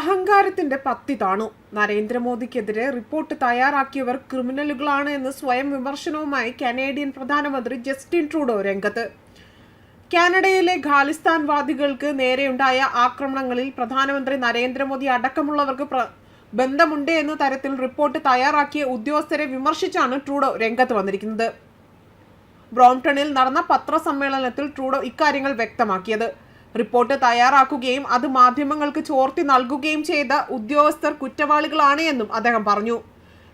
അഹങ്കാരത്തിന്റെ പത്തി താണു. നരേന്ദ്രമോദിക്കെതിരെ റിപ്പോർട്ട് തയ്യാറാക്കിയവർ ക്രിമിനലുകളാണ് എന്ന് സ്വയം വിമർശനവുമായി കനേഡിയൻ പ്രധാനമന്ത്രി ജസ്റ്റിൻ ട്രൂഡോ രംഗത്ത്. കാനഡയിലെ ഖാലിസ്ഥാൻവാദികൾക്ക് നേരെയുണ്ടായ ആക്രമണങ്ങളിൽ പ്രധാനമന്ത്രി നരേന്ദ്രമോദി അടക്കമുള്ളവർക്ക് ബന്ധമുണ്ട് എന്ന തരത്തിൽ റിപ്പോർട്ട് തയ്യാറാക്കിയ ഉദ്യോഗസ്ഥരെ വിമർശിച്ചാണ് ട്രൂഡോ രംഗത്ത് വന്നിരിക്കുന്നത്. ബ്രോംപ്ടണിൽ നടന്ന പത്രസമ്മേളനത്തിൽ ട്രൂഡോ ഇക്കാര്യങ്ങൾ വ്യക്തമാക്കിയത്. റിപ്പോർട്ട് തയ്യാറാക്കുകയും അത് മാധ്യമങ്ങൾക്ക് ചോർത്തി നൽകുകയും ചെയ്ത ഉദ്യോഗസ്ഥർ കുറ്റവാളികളാണ് എന്നും അദ്ദേഹം പറഞ്ഞു.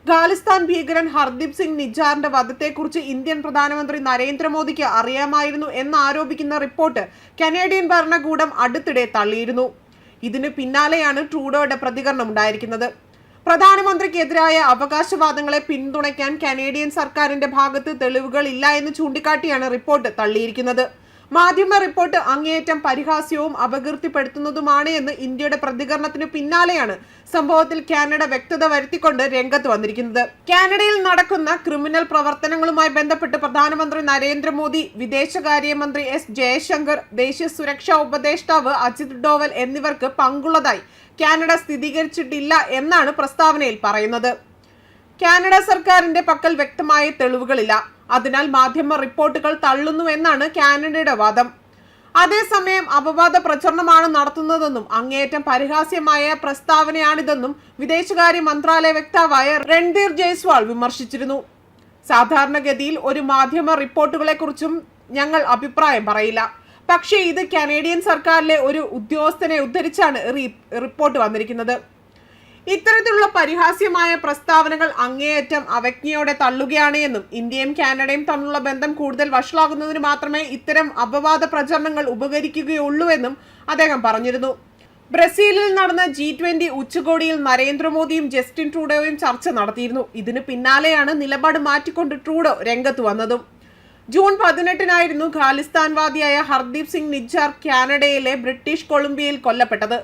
ഖാലിസ്ഥാൻ ഭീകരൻ ഹർദീപ് സിംഗ് നിജാറിന്റെ വധത്തെക്കുറിച്ച് ഇന്ത്യൻ പ്രധാനമന്ത്രി നരേന്ദ്രമോദിക്ക് അറിയാമായിരുന്നു എന്നാരോപിക്കുന്ന റിപ്പോർട്ട് കനേഡിയൻ ഭരണകൂടം അടുത്തിടെ തള്ളിയിരുന്നു. ഇതിന് പിന്നാലെയാണ് ട്രൂഡോയുടെ പ്രതികരണം ഉണ്ടായിരിക്കുന്നത്. പ്രധാനമന്ത്രിക്കെതിരായ അവകാശവാദങ്ങളെ പിന്തുണയ്ക്കാൻ കനേഡിയൻ സർക്കാരിന്റെ ഭാഗത്ത് തെളിവുകൾ ഇല്ല എന്ന് ചൂണ്ടിക്കാട്ടിയാണ് റിപ്പോർട്ട് തള്ളിയിരിക്കുന്നത്. മാധ്യമ റിപ്പോർട്ട് അങ്ങേയറ്റം പരിഹാസ്യവും അപകീർത്തിപ്പെടുത്തുന്നതുമാണ് എന്ന് ഇന്ത്യയുടെ പ്രതികരണത്തിന് പിന്നാലെയാണ് സംഭവത്തിൽ കാനഡ വ്യക്തത വരുത്തിക്കൊണ്ട് രംഗത്ത് വന്നിരിക്കുന്നത്. കാനഡയിൽ നടക്കുന്ന ക്രിമിനൽ പ്രവർത്തനങ്ങളുമായി ബന്ധപ്പെട്ട് പ്രധാനമന്ത്രി നരേന്ദ്രമോദി വിദേശകാര്യമന്ത്രി എസ് ജയശങ്കർ ദേശീയ സുരക്ഷാ ഉപദേഷ്ടാവ് അജിത് ഡോവൽ എന്നിവർക്ക് പങ്കുള്ളതായി കാനഡ സ്ഥിരീകരിച്ചിട്ടില്ല എന്നാണ് പ്രസ്താവനയിൽ പറയുന്നത്. കാനഡ സർക്കാരിന്റെ പക്കൽ വ്യക്തമായ തെളിവുകളില്ല. അതിനാൽ മാധ്യമ റിപ്പോർട്ടുകൾ തള്ളുന്നുവെന്നാണ് കാനഡയുടെ വാദം. അതേസമയം അപവാദ പ്രചരണമാണ് നടത്തുന്നതെന്നും അങ്ങേയറ്റം പരിഹാസ്യമായ പ്രസ്താവനയാണിതെന്നും വിദേശകാര്യ മന്ത്രാലയ വക്താവായ രൺധീർ ജയ്സ്വാൾ വിമർശിച്ചിരുന്നു. സാധാരണഗതിയിൽ ഒരു മാധ്യമ റിപ്പോർട്ടുകളെക്കുറിച്ചും ഞങ്ങൾ അഭിപ്രായം പറയില്ല. പക്ഷേ ഇത് കനേഡിയൻ സർക്കാരിലെ ഒരു ഉദ്യോഗസ്ഥനെ ഉദ്ധരിച്ചാണ് റിപ്പോർട്ട് വന്നിരിക്കുന്നത്. ഇത്തരത്തിലുള്ള പരിഹാസ്യമായ പ്രസ്താവനകൾ അങ്ങേയറ്റം അവജ്ഞയോടെ തള്ളുകയാണ് എന്നും ഇന്ത്യയും കാനഡയും തമ്മിലുള്ള ബന്ധം കൂടുതൽ വഷളാകുന്നതിന് മാത്രമേ ഇത്തരം അപവാദ പ്രചരണങ്ങൾ ഉപകരിക്കുകയുള്ളൂ എന്നും അദ്ദേഹം പറഞ്ഞിരുന്നു. ബ്രസീലിൽ നടന്ന ജി ട്വന്റി ഉച്ചകോടിയിൽ നരേന്ദ്രമോദിയും ജസ്റ്റിൻ ട്രൂഡോയും ചർച്ച നടത്തിയിരുന്നു. ഇതിന് പിന്നാലെയാണ് നിലപാട് മാറ്റിക്കൊണ്ട് ട്രൂഡോ രംഗത്ത് വന്നതും. ജൂൺ പതിനെട്ടിനായിരുന്നു ഖാലിസ്ഥാൻവാദിയായ ഹർദീപ് സിംഗ് നിജ്ജാർ കാനഡയിലെ ബ്രിട്ടീഷ് കൊളംബിയയിൽ കൊല്ലപ്പെട്ടത്.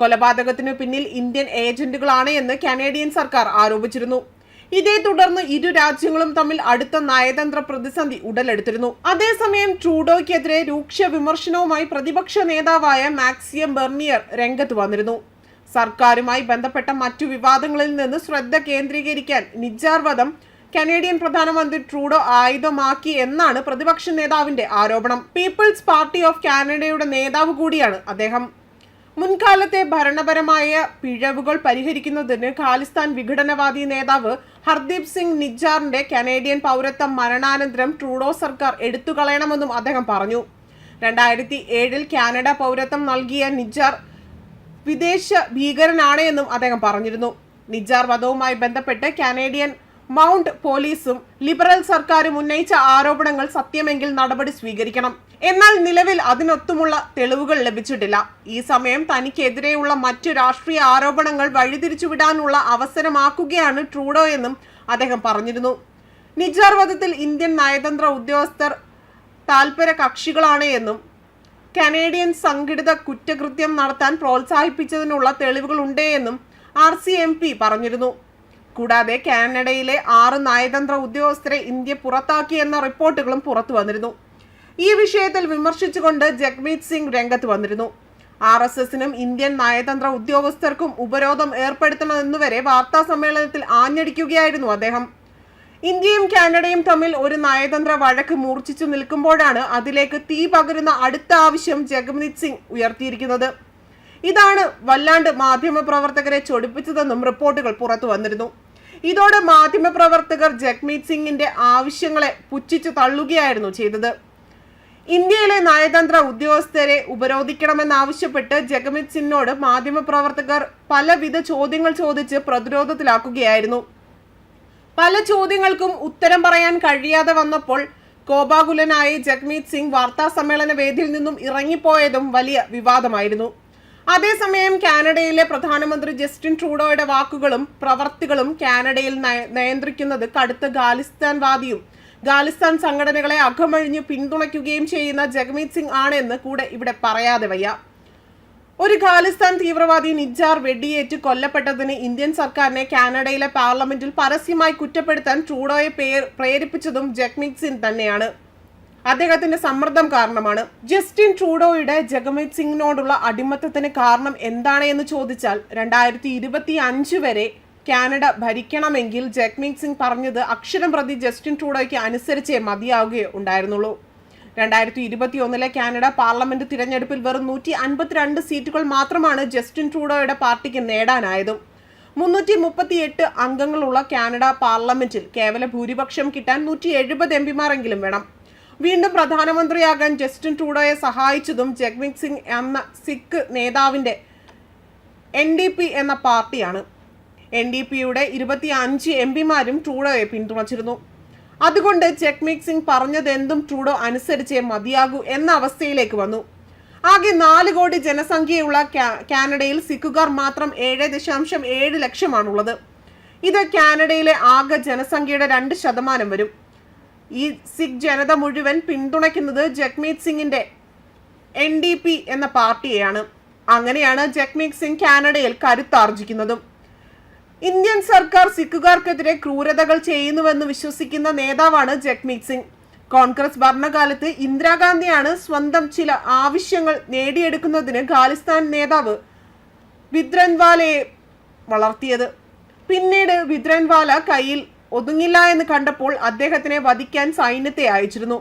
കൊലപാതകത്തിനു പിന്നിൽ ഇന്ത്യൻ ഏജന്റുകളാണ് എന്ന് കനേഡിയൻ സർക്കാർ ആരോപിച്ചിരുന്നു. ഇതേ തുടർന്ന് ഇരു രാജ്യങ്ങളും തമ്മിൽ അടുത്ത നയതന്ത്ര പ്രതിസന്ധി ഉടലെടുത്തിരുന്നു. അതേസമയം ട്രൂഡോയ്ക്കെതിരെ രൂക്ഷ വിമർശനവുമായി പ്രതിപക്ഷ നേതാവായ മാക്സിയം ബെർണിയർ രംഗത്ത് വന്നിരുന്നു. സർക്കാരുമായി ബന്ധപ്പെട്ട മറ്റു വിവാദങ്ങളിൽ നിന്ന് ശ്രദ്ധ കേന്ദ്രീകരിക്കാൻ നിജാർവധം കനേഡിയൻ പ്രധാനമന്ത്രി ട്രൂഡോ ആയുധമാക്കി എന്നാണ് പ്രതിപക്ഷ നേതാവിന്റെ ആരോപണം. പീപ്പിൾസ് പാർട്ടി ഓഫ് കാനഡയുടെ നേതാവ് കൂടിയാണ് അദ്ദേഹം. മുൻകാലത്തെ ഭരണപരമായ പിഴവുകൾ പരിഹരിക്കുന്നതിന് ഖാലിസ്ഥാൻ വിഘടനവാദി നേതാവ് ഹർദീപ് സിംഗ് നിജാറിന്റെ കനേഡിയൻ പൗരത്വം മരണാനന്തരം ട്രൂഡോ സർക്കാർ എടുത്തുകളയണമെന്നും അദ്ദേഹം പറഞ്ഞു. രണ്ടായിരത്തി ഏഴിൽ കാനഡ പൗരത്വം നൽകിയ നിജാർ വിദേശ ഭീകരനാണ് എന്നും അദ്ദേഹം പറഞ്ഞിരുന്നു. നിജാർ വധവുമായി ബന്ധപ്പെട്ട് കാനേഡിയൻ മൗണ്ട് പോലീസും ലിബറൽ സർക്കാരും ഉന്നയിച്ച ആരോപണങ്ങൾ സത്യമെങ്കിൽ നടപടി സ്വീകരിക്കണം. എന്നാൽ നിലവിൽ അതിനൊത്തുമുള്ള തെളിവുകൾ ലഭിച്ചിട്ടില്ല. ഈ സമയം തനിക്കെതിരെയുള്ള മറ്റു രാഷ്ട്രീയ ആരോപണങ്ങൾ വഴിതിരിച്ചുവിടാനുള്ള അവസരമാക്കുകയാണ് ട്രൂഡോ എന്നും അദ്ദേഹം പറഞ്ഞിരുന്നു. നിജാർ വധത്തിൽ ഇന്ത്യൻ നയതന്ത്ര ഉദ്യോഗസ്ഥർ താൽപര കക്ഷികളാണ് എന്നും കനേഡിയൻ സംഘടിത കുറ്റകൃത്യം നടത്താൻ പ്രോത്സാഹിപ്പിച്ചതിനുള്ള തെളിവുകളുണ്ട് എന്നും ആർ സി എം പി പറഞ്ഞിരുന്നു. കൂടാതെ കാനഡയിലെ ആറ് നയതന്ത്ര ഉദ്യോഗസ്ഥരെ ഇന്ത്യ പുറത്താക്കിയെന്ന റിപ്പോർട്ടുകളും പുറത്തു വന്നിരുന്നു ഈ വിഷയത്തിൽ വിമർശിച്ചുകൊണ്ട് ജഗ്മീത് സിംഗ് രംഗത്ത് വന്നിരുന്നു. ആർ എസ് എസിനും ഇന്ത്യൻ നയതന്ത്ര ഉദ്യോഗസ്ഥർക്കും ഉപരോധം ഏർപ്പെടുത്തണമെന്നുവരെ വാർത്താ സമ്മേളനത്തിൽ ആഞ്ഞടിക്കുകയായിരുന്നു അദ്ദേഹം. ഇന്ത്യയും കാനഡയും തമ്മിൽ ഒരു നയതന്ത്ര വഴക്ക് മൂർച്ഛിച്ചു നിൽക്കുമ്പോഴാണ് അതിലേക്ക് തീ പകരുന്ന അടുത്ത ആവശ്യം ജഗ്മീത് സിംഗ് ഉയർത്തിയിരിക്കുന്നത്. ഇതാണ് വല്ലാണ്ട് മാധ്യമപ്രവർത്തകരെ ചൊടിപ്പിച്ചതെന്നും റിപ്പോർട്ടുകൾ പുറത്തു വന്നിരുന്നു. ഇതോടെ മാധ്യമപ്രവർത്തകർ ജഗ്മീത് സിംഗിന്റെ ആവശ്യങ്ങളെ പുച്ഛിച്ചു തള്ളുകയായിരുന്നു ചെയ്തത്. ഇന്ത്യയിലെ നയതന്ത്ര ഉദ്യോഗസ്ഥരെ ഉപരോധിക്കണമെന്നാവശ്യപ്പെട്ട് ജഗമിത് സിംഗിനോട് മാധ്യമപ്രവർത്തകർ പലവിധ ചോദ്യങ്ങൾ ചോദിച്ച് പ്രതിരോധത്തിലാക്കുകയായിരുന്നു. പല ചോദ്യങ്ങൾക്കും ഉത്തരം പറയാൻ കഴിയാതെ വന്നപ്പോൾ കോപാകുലനായ ജഗ്മീത് സിംഗ് വാർത്താ സമ്മേളന വേദിയിൽ നിന്നും ഇറങ്ങിപ്പോയതും വലിയ വിവാദമായിരുന്നു. അതേസമയം കാനഡയിലെ പ്രധാനമന്ത്രി ജസ്റ്റിൻ ട്രൂഡോയുടെ വാക്കുകളും പ്രവർത്തികളും കാനഡയിൽ നയ- നിയന്ത്രിക്കുന്നത് കടുത്ത ഖാലിസ്ഥാൻവാദിയും ഖാലിസ്ഥാൻ സംഘടനകളെ അകമഴിഞ്ഞ് പിന്തുണയ്ക്കുകയും ചെയ്യുന്ന ജഗ്മീത് സിംഗ് ആണെന്ന് കൂടെ ഇവിടെ പറയാതെ വയ്യ. ഒരു ഖാലിസ്ഥാൻ തീവ്രവാദി നിജാർ വെടിയേറ്റ് കൊല്ലപ്പെട്ടതിന് ഇന്ത്യൻ സർക്കാരിനെ കാനഡയിലെ പാർലമെന്റിൽ പരസ്യമായി കുറ്റപ്പെടുത്താൻ ട്രൂഡോയെ പ്രേരിപ്പിച്ചതും ജഗ്മീത് സിംഗ് തന്നെയാണ്. അദ്ദേഹത്തിന്റെ സമ്മർദ്ദം കാരണമാണ്. ജസ്റ്റിൻ ട്രൂഡോയുടെ ജഗ്മീത് സിംഗിനോടുള്ള അടിമത്തത്തിന് കാരണം എന്താണ് എന്ന് ചോദിച്ചാൽ രണ്ടായിരത്തി ഇരുപത്തി അഞ്ച് വരെ കാനഡ ഭരിക്കണമെങ്കിൽ ജഗ്മീത് സിംഗ് പറഞ്ഞത് അക്ഷരം പ്രതി ജസ്റ്റിൻ ട്രൂഡോയ്ക്ക് അനുസരിച്ചേ മതിയാവുകയോ ഉണ്ടായിരുന്നുള്ളൂ. രണ്ടായിരത്തി ഇരുപത്തി ഒന്നിലെ കാനഡ പാർലമെന്റ് തിരഞ്ഞെടുപ്പിൽ വെറും നൂറ്റി അൻപത്തിരണ്ട് സീറ്റുകൾ മാത്രമാണ് ജസ്റ്റിൻ ട്രൂഡോയുടെ പാർട്ടിക്ക് നേടാനായതും. മുന്നൂറ്റി മുപ്പത്തിയെട്ട് അംഗങ്ങളുള്ള കാനഡ പാർലമെന്റിൽ കേവല ഭൂരിപക്ഷം കിട്ടാൻ നൂറ്റി എഴുപത് എം പിമാരെങ്കിലും വേണം. വീണ്ടും പ്രധാനമന്ത്രിയാകാൻ ജസ്റ്റിൻ ട്രൂഡോയെ സഹായിച്ചതും ജഗ്മീത് സിംഗ് എന്ന സിഖ് നേതാവിന്റെ എൻ ഡി പി എന്ന പാർട്ടിയാണ്. എൻ ഡി പിയുടെ ഇരുപത്തി അഞ്ച് എം പിമാരും ട്രൂഡോയെ പിന്തുണച്ചിരുന്നു. അതുകൊണ്ട് ചെക്ക് സിംഗ് പറഞ്ഞതെന്തും ട്രൂഡോ അനുസരിച്ചേ മതിയാകൂ എന്ന അവസ്ഥയിലേക്ക് വന്നു. ആകെ നാല് കോടി ജനസംഖ്യയുള്ള കാനഡയിൽ സിഖുകാർ മാത്രം ഏഴ് ദശാംശം ഏഴ് ലക്ഷമാണുള്ളത്. ഇത് കാനഡയിലെ ആകെ ജനസംഖ്യയുടെ രണ്ട് ശതമാനം വരും. ഈ സിഖ് ജനത മുഴുവൻ പിന്തുണയ്ക്കുന്നത് ജഗ്മീത് സിംഗിന്റെ എൻ ഡി പി എന്ന പാർട്ടിയെയാണ്. അങ്ങനെയാണ് ജഗ്മീത് സിംഗ് കാനഡയിൽ കരുത്താർജിക്കുന്നതും. ഇന്ത്യൻ സർക്കാർ സിഖുകാർക്കെതിരെ ക്രൂരതകൾ ചെയ്യുന്നുവെന്ന് വിശ്വസിക്കുന്ന നേതാവാണ് ജഗ്മീത് സിംഗ്. കോൺഗ്രസ് ഭരണകാലത്ത് ഇന്ദിരാഗാന്ധിയാണ് സ്വന്തം ചില ആവശ്യങ്ങൾ നേടിയെടുക്കുന്നതിന് ഖാലിസ്ഥാൻ നേതാവ് വിദ്രൻവാലയെ വളർത്തിയത്. പിന്നീട് വിദ്രൻവാല കയ്യിൽ ഒതുങ്ങില്ല എന്ന് കണ്ടപ്പോൾ അദ്ദേഹത്തിനെ വധിക്കാൻ സൈന്യത്തെ അയച്ചിരുന്നു.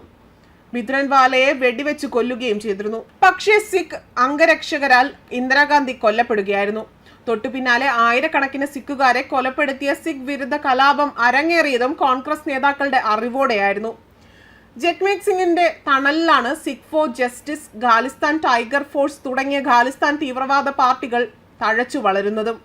വിദ്രൻവാലയെ വെടിവെച്ച് കൊല്ലുകയും ചെയ്തിരുന്നു. പക്ഷേ സിഖ് അംഗരക്ഷകരാൽ ഇന്ദിരാഗാന്ധി കൊല്ലപ്പെടുകയായിരുന്നു. തൊട്ടു പിന്നാലെ ആയിരക്കണക്കിന് സിഖുകാരെ കൊലപ്പെടുത്തിയ സിഖ് വിരുദ്ധ കലാപം അരങ്ങേറിയതും കോൺഗ്രസ് നേതാക്കളുടെ അറിവോടെയായിരുന്നു. ജഗ്മീത് സിംഗിന്റെ തണലിലാണ് Sikh for justice Khalistan tiger force തുടങ്ങിയ ഖാലിസ്ഥാൻ തീവ്രവാദ പാർട്ടികൾ തഴച്ചു വളരുന്നതും.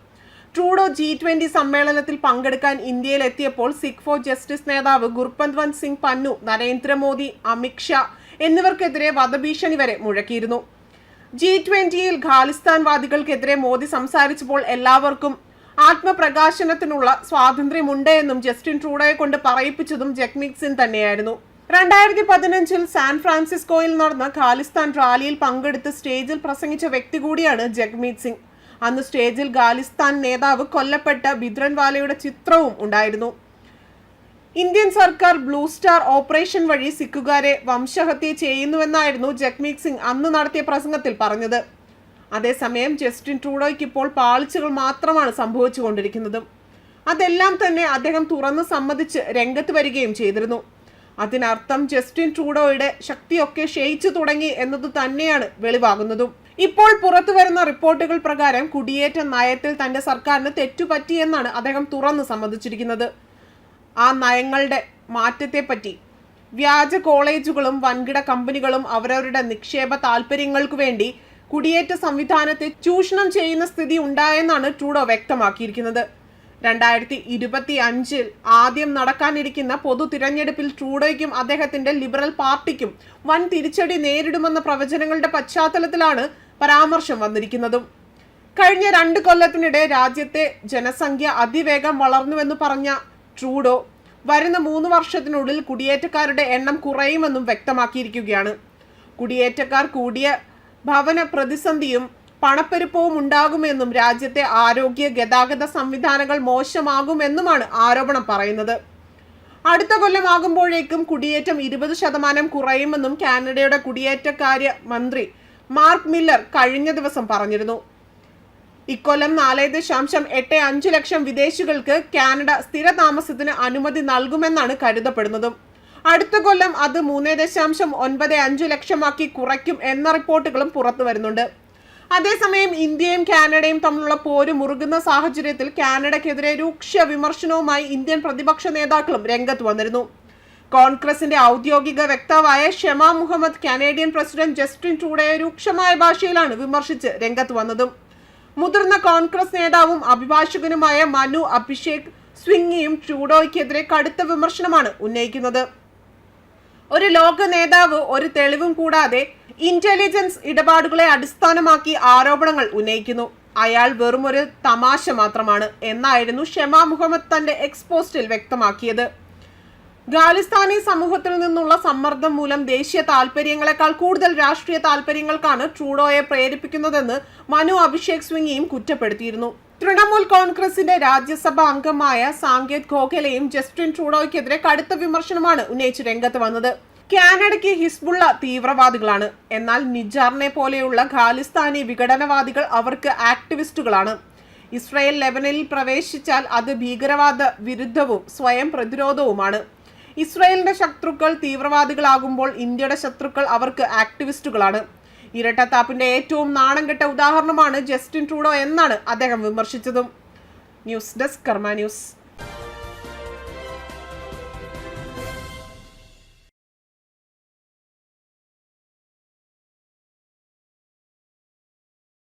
ട്രൂഡോ ജി ട്വന്റി സമ്മേളനത്തിൽ പങ്കെടുക്കാൻ ഇന്ത്യയിൽ എത്തിയപ്പോൾ സിഖ് ഫോർ ജസ്റ്റിസ് നേതാവ് ഗുർപന്ത്വന്ത് സിംഗ് പന്നു നരേന്ദ്രമോദി അമിത് ഷാ എന്നിവർക്കെതിരെ വധഭീഷണി വരെ മുഴക്കിയിരുന്നു. ജി ട്വന്റിയിൽ ഖാലിസ്ഥാൻവാദികൾക്കെതിരെ മോദി സംസാരിച്ചപ്പോൾ എല്ലാവർക്കും ആത്മപ്രകാശനത്തിനുള്ള സ്വാതന്ത്ര്യമുണ്ട് എന്നും ജസ്റ്റിൻ ട്രൂഡോയെ കൊണ്ട് പറയിപ്പിച്ചതും ജഗ്മീത് സിംഗ് തന്നെയായിരുന്നു. രണ്ടായിരത്തി പതിനഞ്ചിൽ സാൻ ഫ്രാൻസിസ്കോയിൽ നടന്ന ഖാലിസ്ഥാൻ റാലിയിൽ പങ്കെടുത്ത് സ്റ്റേജിൽ പ്രസംഗിച്ച വ്യക്തി കൂടിയാണ് ജഗ്മീത് സിംഗ്. അന്ന് സ്റ്റേജിൽ ഖാലിസ്ഥാൻ നേതാവ് കൊല്ലപ്പെട്ട ബിദ്രൻവാലയുടെ ചിത്രവും ഉണ്ടായിരുന്നു. ഇന്ത്യൻ സർക്കാർ ബ്ലൂ സ്റ്റാർ ഓപ്പറേഷൻ വഴി സിഖുകാരെ വംശഹത്യ ചെയ്യുന്നുവെന്നായിരുന്നു ജഗ്മീത് സിംഗ് അന്ന് നടത്തിയ പ്രസംഗത്തിൽ പറഞ്ഞത്. അതേസമയം ജസ്റ്റിൻ ട്രൂഡോയ്ക്ക് ഇപ്പോൾ പാളിച്ചകൾ മാത്രമാണ് സംഭവിച്ചുകൊണ്ടിരിക്കുന്നത്. അതെല്ലാം തന്നെ അദ്ദേഹം തുറന്ന് സമ്മതിച്ച് രംഗത്ത് വരികയും ചെയ്തിരുന്നു. അതിനർത്ഥം ജസ്റ്റിൻ ട്രൂഡോയുടെ ശക്തിയൊക്കെ ക്ഷയിച്ചു തുടങ്ങി എന്നത് തന്നെയാണ് വെളിവാകുന്നതും. ഇപ്പോൾ പുറത്തു വരുന്ന റിപ്പോർട്ടുകൾ പ്രകാരം കുടിയേറ്റ നയത്തിൽ തന്റെ സർക്കാരിന് തെറ്റുപറ്റിയെന്നാണ് അദ്ദേഹം തുറന്ന് സമ്മതിച്ചിരിക്കുന്നത്. ആ നയങ്ങളുടെ മാറ്റത്തെപ്പറ്റി വ്യാജ കോളേജുകളും വൻകിട കമ്പനികളും അവരവരുടെ നിക്ഷേപ താല്പര്യങ്ങൾക്ക് വേണ്ടി കുടിയേറ്റ സംവിധാനത്തെ ചൂഷണം ചെയ്യുന്ന സ്ഥിതി ഉണ്ടായെന്നാണ് ട്രൂഡോ വ്യക്തമാക്കിയിരിക്കുന്നത്. രണ്ടായിരത്തി ഇരുപത്തി അഞ്ചിൽ ആദ്യം നടക്കാനിരിക്കുന്ന പൊതു തിരഞ്ഞെടുപ്പിൽ ട്രൂഡോയ്ക്കും അദ്ദേഹത്തിന്റെ ലിബറൽ പാർട്ടിക്കും വൻ തിരിച്ചടി നേരിടുമെന്ന പ്രവചനങ്ങളുടെ പശ്ചാത്തലത്തിലാണ് പരാമർശം വന്നിരിക്കുന്നതും. കഴിഞ്ഞ രണ്ട് കൊല്ലത്തിനിടെ രാജ്യത്തെ ജനസംഖ്യ അതിവേഗം വളർന്നുവെന്ന് പറഞ്ഞ ട്രൂഡോ വരുന്ന മൂന്ന് വർഷത്തിനുള്ളിൽ കുടിയേറ്റക്കാരുടെ എണ്ണം കുറയുമെന്നും വ്യക്തമാക്കിയിരിക്കുകയാണ്. കുടിയേറ്റക്കാർ കൂടിയ ഭവന പ്രതിസന്ധിയും പണപ്പെരുപ്പവും ഉണ്ടാകുമെന്നും രാജ്യത്തെ ആരോഗ്യ ഗതാഗത സംവിധാനങ്ങൾ മോശമാകുമെന്നുമാണ് ആരോപണം പറയുന്നത്. അടുത്ത കൊല്ലമാകുമ്പോഴേക്കും കുടിയേറ്റം ഇരുപത് ശതമാനം കുറയുമെന്നും കാനഡയുടെ കുടിയേറ്റക്കാര്യ മന്ത്രി മാർക്ക് മില്ലർ കഴിഞ്ഞ ദിവസം പറഞ്ഞിരുന്നു. ഇക്കൊല്ലം നാല് ദശാംശം എട്ട് അഞ്ച് ലക്ഷം വിദേശികൾക്ക് കാനഡ സ്ഥിരതാമസത്തിന് അനുമതി നൽകുമെന്നാണ് കരുതപ്പെടുന്നതും. അടുത്ത കൊല്ലം അത് മൂന്ന് ദശാംശം ഒൻപത് അഞ്ച് ലക്ഷമാക്കി കുറയ്ക്കും എന്ന റിപ്പോർട്ടുകളും പുറത്തു വരുന്നുണ്ട്. അതേസമയം ഇന്ത്യയും കാനഡയും തമ്മിലുള്ള പോര് മുറുകുന്ന സാഹചര്യത്തിൽ കാനഡയ്ക്കെതിരെ രൂക്ഷ വിമർശനവുമായി ഇന്ത്യൻ പ്രതിപക്ഷ നേതാക്കളും രംഗത്ത് വന്നിരുന്നു. കോൺഗ്രസിന്റെ ഔദ്യോഗിക വക്താവായ Shama Mohammed Canadian president Justin ട്രൂഡയെ രൂക്ഷമായ ഭാഷയിലാണ് വിമർശിച്ച് രംഗത്ത് വന്നതും. മുതിർന്ന കോൺഗ്രസ് നേതാവും അഭിഭാഷകനുമായ മനു അഭിഷേക് സ്വിംഗിയും ട്രൂഡോയ്ക്കെതിരെ കടുത്ത വിമർശനമാണ് ഉന്നയിക്കുന്നത്. ഒരു ലോക നേതാവ് ഒരു തെളിവും കൂടാതെ ഇന്റലിജൻസ് ഇടപാടുകളെ അടിസ്ഥാനമാക്കി ആരോപണങ്ങൾ ഉന്നയിക്കുന്നു. അയാൾ വെറുമൊരു തമാശ മാത്രമാണ് എന്നായിരുന്നു ഷെമ മുഹമ്മദ് തന്റെ എക്സ്പോസ്റ്റിൽ വ്യക്തമാക്കിയത്. ഖാലിസ്ഥാനി സമൂഹത്തിൽ നിന്നുള്ള സമ്മർദ്ദം മൂലം ദേശീയ താൽപര്യങ്ങളെക്കാൾ കൂടുതൽ രാഷ്ട്രീയ താൽപര്യങ്ങൾക്കാണ് ട്രൂഡോയെ പ്രേരിപ്പിക്കുന്നതെന്ന് മനു അഭിഷേക് സിംഗിയും കുറ്റപ്പെടുത്തിയിരുന്നു. തൃണമൂൽ കോൺഗ്രസിന്റെ രാജ്യസഭാ അംഗമായ സാങ്കേത് ഗോഖലെയും ജസ്റ്റിൻ ട്രൂഡോയ്ക്കെതിരെ കടുത്ത വിമർശനമാണ് ഉന്നയിച്ച് രംഗത്ത് വന്നത്. കാനഡയ്ക്ക് ഹിസ്ബുള്ള തീവ്രവാദികളാണ്. എന്നാൽ നിജാറിനെ പോലെയുള്ള ഖാലിസ്ഥാനി വിഘടനവാദികൾ അവർക്ക് ആക്ടിവിസ്റ്റുകളാണ്. ഇസ്രായേൽ ലെബനനിൽ പ്രവേശിച്ചാൽ അത് ഭീകരവാദ വിരുദ്ധവും സ്വയം പ്രതിരോധവുമാണ്. ഇസ്രായേലിന്റെ ശത്രുക്കൾ തീവ്രവാദികളാകുമ്പോൾ ഇന്ത്യയുടെ ശത്രുക്കൾ അവർക്ക് ആക്ടിവിസ്റ്റുകളാണ്. ഇരട്ടത്താപ്പിന്റെ ഏറ്റവും നാണം കെട്ട ഉദാഹരണമാണ് ജസ്റ്റിൻ ട്രൂഡോ എന്നാണ് അദ്ദേഹം വിമർശിച്ചതും. News desk Karma news.